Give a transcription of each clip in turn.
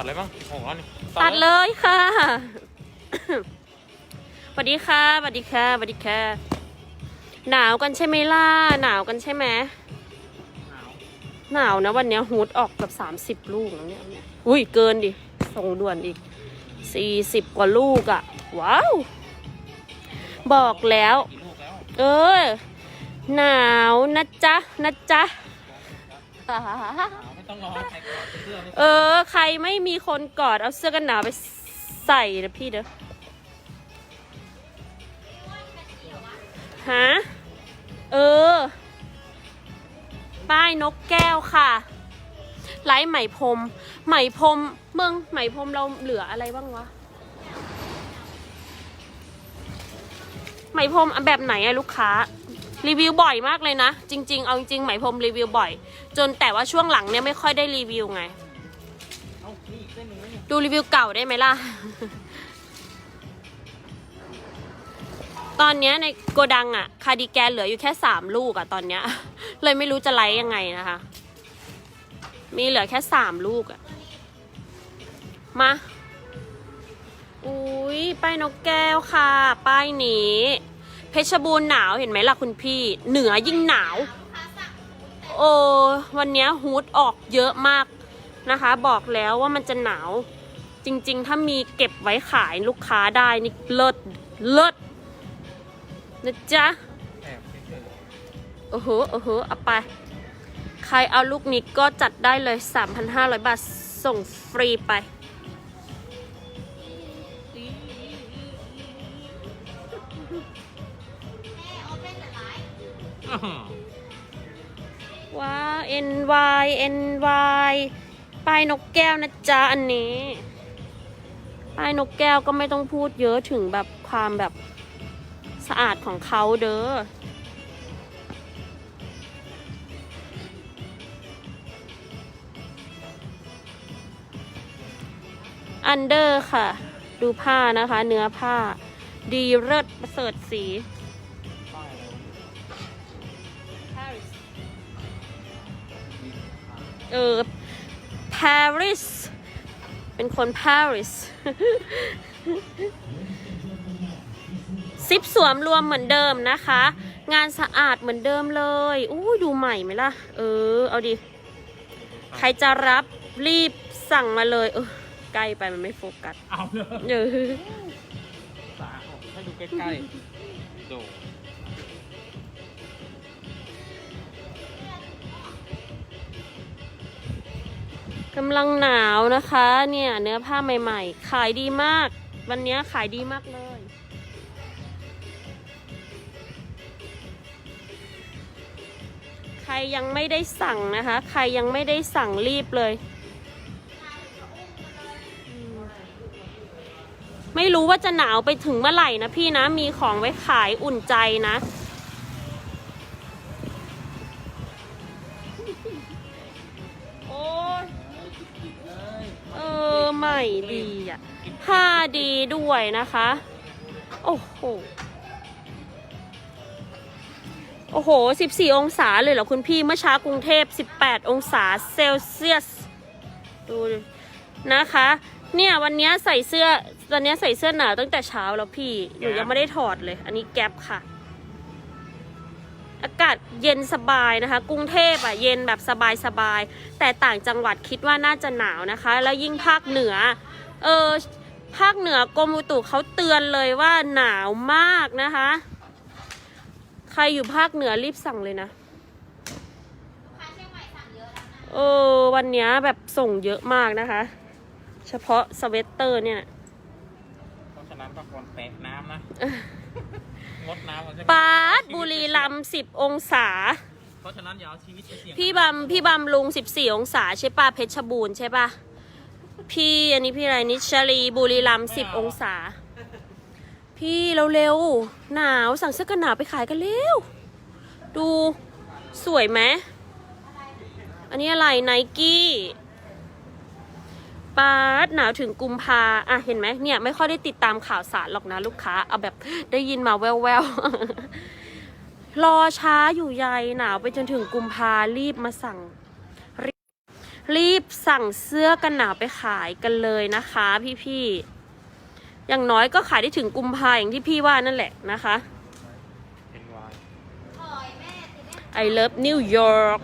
ดเลยบ้างโอ้โหนี่ตัดเลยค่ะสวัสดีค่ะสวัสดีค่ะสวัสดีค่ะ หนาวกันใช่ไหมล่ะ หนาวกันใช่ไหมหนาวหนาวนะวันเนี้ยฮูดออกแบบสามสิบ30ลูกแล้วเนี่ย อุ้ยเกินดิ ส่งด่วนอีกสี่สิบกว่าลูกอะว้าว บอกแล้วกี่ลูกแล้ว เออ หนาวนะจ๊ะ นะจ๊ะหนาว ไม่ต้องรอใครกอดเสื้อไม่เออ ใครไม่มีคนกอดเอาเสื้อกันหนาวไปใส่นะพี่เด้อฮะเออ ป้ายนกแก้วค่ะไลท์ไหมพรมไหมพรมเมืองไหมพรมเราเหลืออะไรบ้างวะไหมพรมแบบไหนอะลูกค้า รีวิวบ่อยมากเลยนะ จริง ๆ เอาจริงๆไหมพรมรีวิวบ่อย จนแต่ว่าช่วงหลังเนี่ยไม่ค่อยได้รีวิวไง ดูรีวิวเก่าได้ไหมล่ะ ตอนเนี้ยในโกดังอะคาดิแกนเหลืออยู่แค่สามลูกอะตอนเนี้ย เลยไม่รู้จะไลฟ์ยังไงนะคะ มีเหลือแค่สามลูกอะมาอุ้ยป้ายนกแก้วค่ะ ป้ายนี้ เพชรบูรณ์หนาวเห็นไหมล่ะคุณพี่ เหนือยิ่งหนาว โอ้วันนี้ฮูดออกเยอะมากนะคะ บอกแล้วว่ามันจะหนาว จริงๆ ถ้ามีเก็บไว้ขายลูกค้าได้นี่เลิศเลิศนะจ๊ะโอ้โหโอ้โหเอาไป ใครเอาลูกนี้ก็จัดได้เลย 3,500 บาทส่งฟรีไป ๆอื้อหือว้า NY NY ป้ายนกแก้วนะจ๊ะอันนี้ป้ายนกแก้วก็ไม่ต้องพูดเยอะถึงแบบความแบบสะอาดของเขาเด้ออันเดอร์ค่ะ ดูผ้านะคะ เนื้อผ้า ดีเลิศประเสริฐสี เออ Paris เป็นคน Paris ซิปสวมรวมเหมือนเดิมนะคะ งานสะอาดเหมือนเดิมเลยอู้ดูใหม่ไหมล่ะ เออ เอาดิ ใครจะรับรีบสั่งมาเลย เออ ใกล้ไปมันไม่โฟกัส เอาเลยเออสาออกให้ดูใกล้ๆดู กำลังหนาวนะคะ เนี่ย เนื้อผ้าใหม่ๆ ขายดีมาก วันนี้ขายดีมากเลย ใครยังไม่ได้สั่งนะคะ ใครยังไม่ได้สั่งรีบเลย ไม่รู้ว่าจะหนาวไปถึงเมื่อไหร่นะพี่นะ มีของไว้ขายอุ่นใจนะ 5D ด้วยนะคะ โอ้โห โอ้โห 14 องศาเลยเหรอคุณพี่ เมื่อเช้ากรุงเทพ 18 องศาเซลเซียส ดูนะคะ เนี่ยวันนี้ใส่เสื้อ วันนี้ใส่เสื้อหนาตั้งแต่เช้าแล้วพี่อยู่ยังไม่ได้ถอดเลย อันนี้แก๊ปค่ะ อากาศเย็นสบายนะคะ กรุงเทพอะเย็นแบบสบายสบาย แต่ต่างจังหวัดคิดว่าน่าจะหนาวนะคะ แล้วยิ่งภาคเหนือ เออ ภาคเหนือกรมอุตุเขาเตือนเลยว่าหนาวมากนะคะ ใครอยู่ภาคเหนือรีบสั่งเลยนะเออวันเนี้ยแบบส่งเยอะมากนะคะ เฉพาะสเวตเตอร์เนี่ยเพราะฉะนั้นก็ควรแตะน้ำนะงดน้ำมันจะปาดบุรีรัมย์10องศา เพราะฉะนั้นอย่าเอาชีวิตไปเสี่ยงพี่บำพี่บำลุง14องศาใช่ป่ะเพชรบูรณ์ใช่ป่ะ พี่อันนี้พี่อะไรนิชลีบุรีรัมย์10องศา พี่เร็วๆหนาวสั่งเสื้อกันหนาวไปขายกันเร็ว ดูสวยไหมอันนี้อะไรไนกี้ปาดหนาวถึงกุมภาอะเห็นไหมเนี่ย ไม่ค่อยได้ติดตามข่าวสารหรอกนะลูกค้า เอาแบบได้ยินมาแววๆ รอช้าอยู่ใยหนาวไปจนถึงกุมภารีบมาสั่ง รีบสั่งเสื้อกันหนาวไปขายกันเลยนะคะพี่ๆ อย่างน้อยก็ขายได้ถึงกุมภาอย่างที่พี่ว่านั่นแหละนะคะเป็นวย I love New York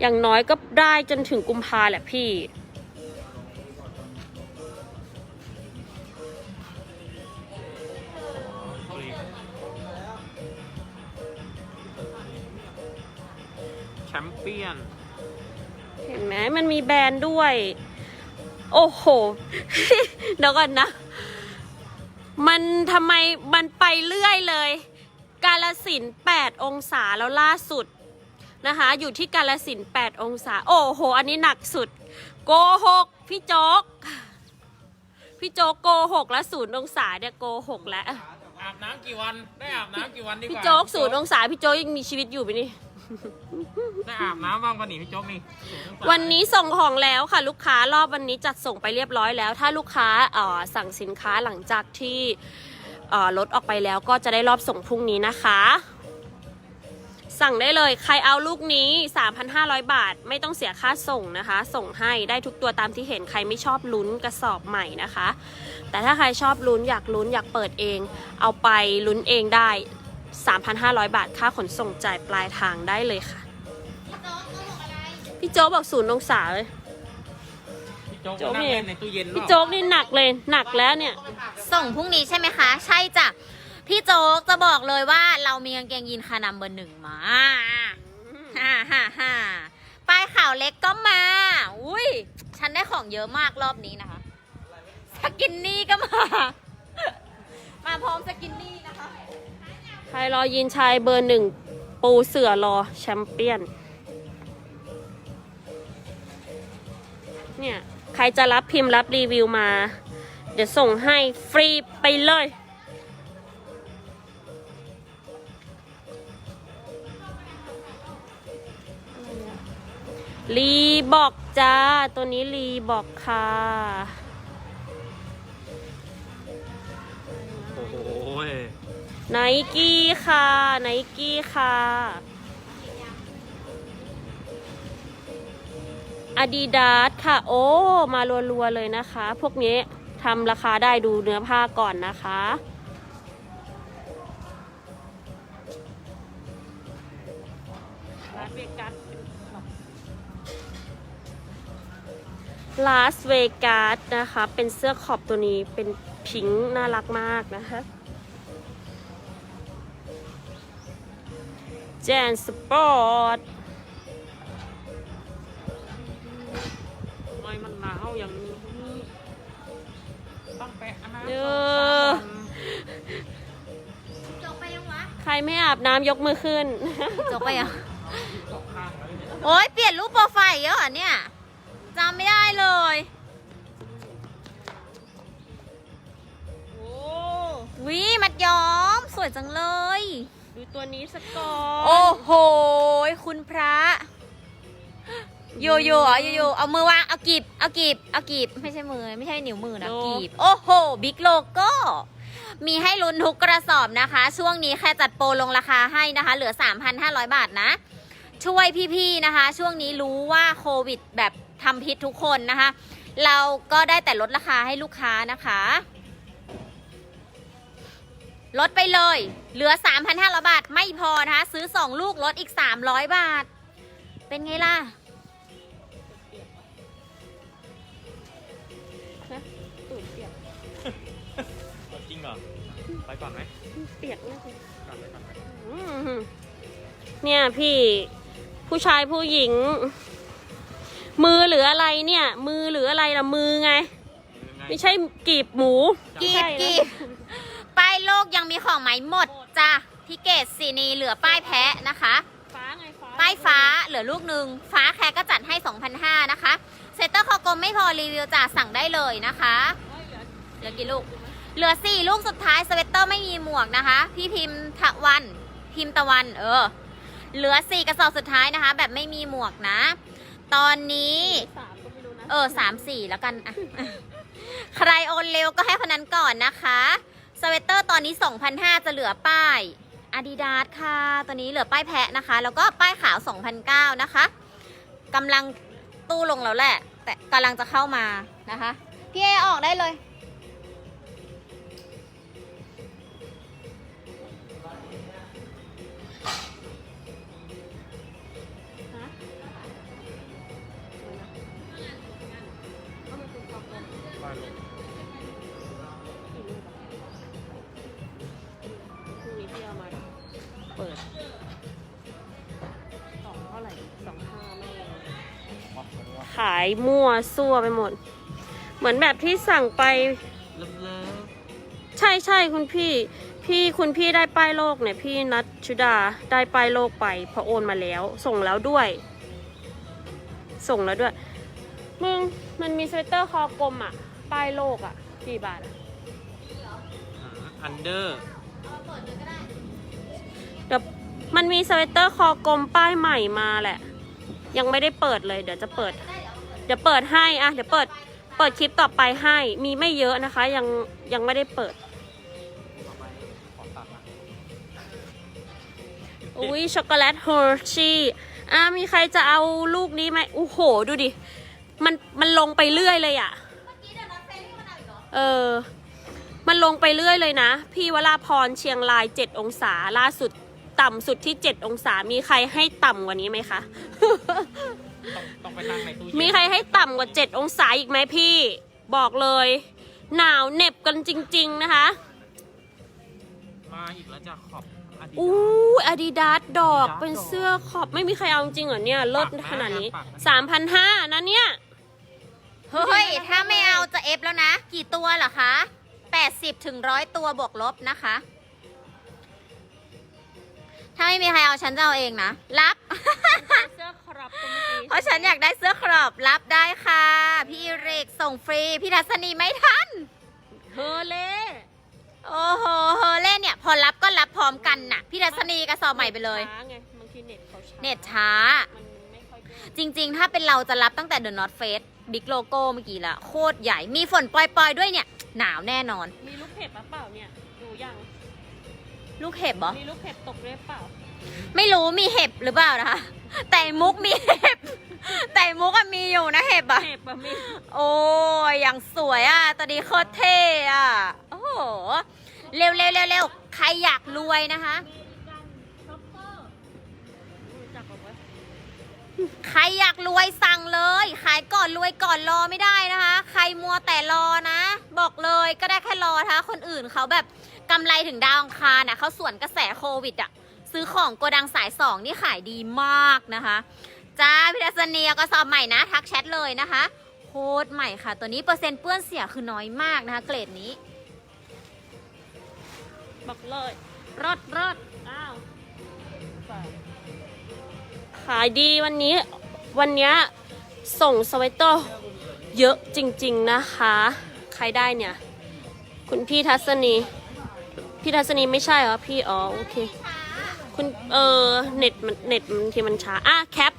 อย่างน้อยก็ได้จนถึงกุมภาแหละพี่ แชมเปี้ยน ห็นไหมมันมีแบรนด์ด้วย โอ้โห เดี๋ยวก่อนนะ มันทำไมมันไปเรื่อยเลย กาลสินธุ์8องศาแล้วล่าสุดนะคะ อยู่ที่กาลสินธุ์8องศา โอ้โห อันนี้หนักสุด โกหก พี่โจ๊ก พี่โจ๊กโกหกแล้วศูนย์องศาเนี่ยโกหกแล้วอาบน้ำกี่วัน ได้อาบน้ำกี่วันดีกพี่ว่าโจ๊กศูนย์องศา พี่โจ๊กยังมีชีวิตอยู่ไหมนี่ ได้อาบน้ำบ้างวันนี้พี่โจ๊กนี่ศูย์องศาวันนี้ส่งของแล้วค่ะลูกค้ารอบวันนี้จัดส่งไปเรียบร้อยแล้ว ถ้าลูกค้าเอ่อสั่งสินค้าหลังจากที่เอ่อลดออกไปแล้วก็จะได้รอบส่งพรุ่งนี้นะคะ สั่งได้เลยใครเอาลูกนี้ 3,500 บาท ไม่ต้องเสียค่าส่งนะคะ ส่งให้ได้ทุกตัวตามที่เห็นใครไม่ชอบลุ้นกระสอบใหม่นะคะ แต่ถ้าใครชอบลุ้นอยากลุ้นอยากเปิดเอง เอาไปลุ้นเองได้ 3,500 บาทค่าขนส่งจ่ายปลายทางได้เลยค่ะ พี่โจ๊กบอกศูนย์องศาเลยพี่โจ๊กโจ๊กนั่งนี่เล่นในตู้เย็นพี่โจ๊กนี่หนักเลยหนักแล้วเนี่ย ส่งพรุ่งนี้ใช่ไหมคะ ใช่จ้ะ พี่โจ๊กจะบอกเลยว่าเรามีกางเกงยีนคานำเบอร์หนึ่งมาฮ่าฮ่าฮ่าป้ายข่าวเล็กก็มา อุ้ย ฉันได้ของเยอะมากรอบนี้นะคะ สกินนี่ก็มา มาพร้อมสกินนี่นะคะ ใครรอยินชายเบอร์หนึ่งปูเสือรอแชมเปี้ยน เนี่ย ใครจะรับพิมพ์รับรีวิวมา เดี๋ยวส่งให้ฟรีไปเลย รีบอกจ้า ตัวนี้รีบอกค่ะ ไนกี้ค่ะไนกี้ค่ะอาดิดาสค่ะ โอ้ มารัวๆเลยนะคะ พวกนี้ทำราคาได้ดูเนื้อผ้าก่อนนะคะ ลาสเวกัสลาสเวกัสนะคะ เป็นเสื้อขอบตัวนี้เป็นพิงค์น่ารักมากนะคะ แจนสปอร์ตทำไมมันหนาวอย่างนี้ต้องแปะอันนั้นเอสอองสามโจ๊กไปยังวะใครไม่อาบน้ำยกมือขึ้นโจ๊กไปยัง ตกข้างเลยเนี่ยโอ๊ยเปลี่ยนรูปโปรไฟล์เยอะเหรอเนี่ยจำไม่ได้เลย โอ้ วิมัดย้อม สวยจังเลย ดูตัวนี้สกอนโอ้โหคุณพระ โยโย่อะโยโย่เอามือวางเอากีบเอากีบเอากีบไม่ใช่มือไม่ใช่นิ้วมือนะกีบโอ้โหบิ๊กโลโก้มีให้ลุ้นทุกกระสอบนะคะ ช่วงนี้แค่จัดโปรลงราคาให้นะคะ เหลือ 3,500 บาทนะ ช่วยพี่ๆนะคะ ช่วงนี้รู้ว่าโควิดแบบทำพิษทุกคนนะคะ เราก็ได้แต่ลดราคาให้ลูกค้านะคะ ลดไปเลย เหลือ 3,500 บาท ไม่พอนะคะ ซื้อ 2 ลูกลดอีก 300 บาท เป็นไงล่ะ ตูดเปียกจริงเหรอ ไปก่อนไหมเปียกมากเลยก่อนไปก่อนไปอืมเนี่ยพี่ผู้ชายผู้หญิง มือหรืออะไรเนี่ย มือหรืออะไรล่ะมือไง ยังไงไม่ใช่กีบหมูกีใช่บนะ กีบ ป้ายโลกยังมีของไหมหมดจ้ะที่เกตสีนีเหลือป้ายแพ้นะคะ ฟ้าไงฟ้าป้ายฟ้าเหลือลูกหนึ่งฟ้าแคร์ก็จัดให้ 2,500นะคะเซตเตอร์คอกลมไม่พอรีวิวจ้ะสั่งได้เลยนะคะเหลือกี่ลูก เหลือ4ลูกสุดท้ายสเวตเตอร์ไม่มีหมวกนะคะ พี่พิมพ์ทะวัน พิมพ์ตะวัน เออ เหลือ4กระสอบสุดท้ายนะคะ แบบไม่มีหมวกนะ ตอนนี้ สามก็ไม่รู้นะ เออสามสี่แล้วกันอะใครโอนเร็วก็ให้คนนั้นก่อนนะคะ สเวตเตอร์ตอนนี้ 2,500 จะเหลือป้ายอาดิดาสค่ะตอนนี้เหลือป้ายแพะนะคะ แล้วก็ป้ายขาว 2,009นะคะกำลังตู้ลงแล้วแหละ แต่กำลังจะเข้ามานะคะ พี่เอออกได้เลยาเรียกว่าขายมั่วซั่วไปหมด เหมือนแบบที่สั่งไปเลิฟเลิฟใช่ใช่คุณพี่ พี่คุณพี่ได้ป้ายโลกเนี่ย พี่นัทชุดาได้ป้ายโลกไปเพอโอนมาแล้ว ส่งแล้วด้วย ส่งแล้วด้วย มึงมันมีสเวตเตอร์คอกลมอะป้ายโลกอะกี่บาทอะอันเดอร์เดี๋ยวมันมีสเวตเตอร์คอกลมป้ายใหม่มาแหละ ยังไม่ได้เปิดเลย เดี๋ยวจะเปิดเดี๋ยวเปิดให้อะเดี๋ยวเปิดเปิดคลิปต่อไปให้ มีไม่เยอะนะคะ ยังยังไม่ได้เปิดต่อไปขอตัดนะอุ้ยช็อกโกแลตเฮอร์ชี่อะมีใครจะเอาลูกนี้ไหมโอ้โห ดูดิ มันมันลงไปเรื่อยเลยอะ เออ มันลงไปเรื่อยเลยนะ พี่วราพรเชียงราย7องศาล่าสุดต่ำสุดที่7องศา มีใครให้ต่ำกว่านี้ไหมคะ ต้องต้องไปตั้งในตู้เย็นมีใครให้ต่ำกว่า 7 องศาอีกไหมพี่ บอกเลย หนาวเหน็บกันจริง ๆ นะคะ มาอีกแล้วจ้ะขอบอาดิอู้ดาอาดิดาสดอก Adidas เป็นเสื้อขอบไม่มีใครเอาจริงเหรอเนี่ยเลิศปักนะขนาดนี้ปักนะสามพันห้านะเนี่ย เฮ้ย ถ้าไม่เอาจะเอฟแล้วนะ กี่ตัวเหรอคะ 80ถึงร้อยตัวบวกลบนะคะ ถ้าไม่มีใครเอาฉันจะเอาเองนะ รับ เสื้อคร อบตัวเมื่อกี้เพราะฉันอยากได้เสื้อครอบรับได้ค่ะ พี่อิริกส่งฟรี พี่ทัศนีไม่ทัน เฮอเล่โอ้โหเฮอเล่นเนี่ย พอรับก็รับพร้อมกันน่ะ พี่ทัศนีกระสอบใหม่ไปเลย ช้าไงบางทีเน็ตเขาช้าเน็ตช้า มันไม่ค่อยได้จริงๆ ถ้าเป็นเราจะรับตั้งแต่ The North Face บิ๊กโลโก้เมื่อกี้ละโคตรใหญ่ มีฝนปล่อยๆ ด้วยเนี่ย หนาวแน่นอน มีลูกเห็บหรือเปล่าเนี่ยดูยังลูกเห็บเหรอ มีลูกเห็บตกด้วยเปล่า ไม่รู้มีเห็บหรือเปล่านะคะ แต่มุกมีเห็บ แต่มุกอะมีอยู่นะเห็บอะเห็บอะมีโอ้ยอย่างสวยอะตอนนี้โคตรเท่อะโอ้โหเร็วเร็วเร็วเร็วใครอยากรวยนะคะช็อปเปอร์รู้จักบอกว่าใครอยากรวยสั่งเลย ขายก่อนรวยก่อนรอไม่ได้นะคะ ใครมัวแต่รอนะ บอกเลยก็ได้แค่รอนะคะคนอื่นเขาแบบกำไรถึงดาวอังคารน่ะเขาสวนกระแสโควิดอะ ซื้อของโกดังสายสองนี่ขายดีมากนะคะจ้าพิทัศนีเอาก็สอบใหม่นะ ทักแชทเลยนะคะโคตรใหม่ค่ะ ตัวนี้เปอร์เซ็นต์เปื้อนเสียคือน้อยมากนะคะ เกรดนี้ บอกเลยรอดรอดอ้าวขายดีวันนี้วันนี้ส่งสเวตเตอร์เยอะจริง ๆนะคะ ใครได้เนี่ย คุณพี่ทัศนี พี่ทัศนีไม่ใช่เหรอ พี่อ๋อโอเค คุณเออเน็ตมันเน็ตมันทีมันช้าอะแคป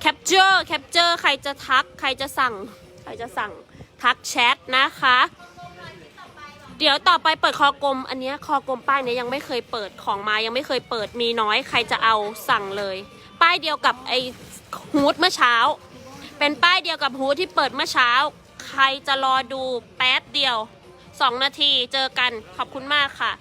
แคปเจอร์แคปเจอร์ใครจะทัก ใครจะสั่ง ใครจะสั่งทักแชทนะคะ เดี๋ยวต่อไปเปิดคอกลม อันนี้คอกลมป้ายเนี้ยยังไม่เคยเปิดของมายังไม่เคยเปิดมีน้อยใครจะเอาสั่งเลย ป้ายเดียวกับไอ้ฮูดเมื่อเช้า เป็นป้ายเดียวกับฮูดที่เปิดเมื่อเช้า ใครจะรอดูแป๊บเดียวสองนาทีเจอกันขอบคุณมากค่ะ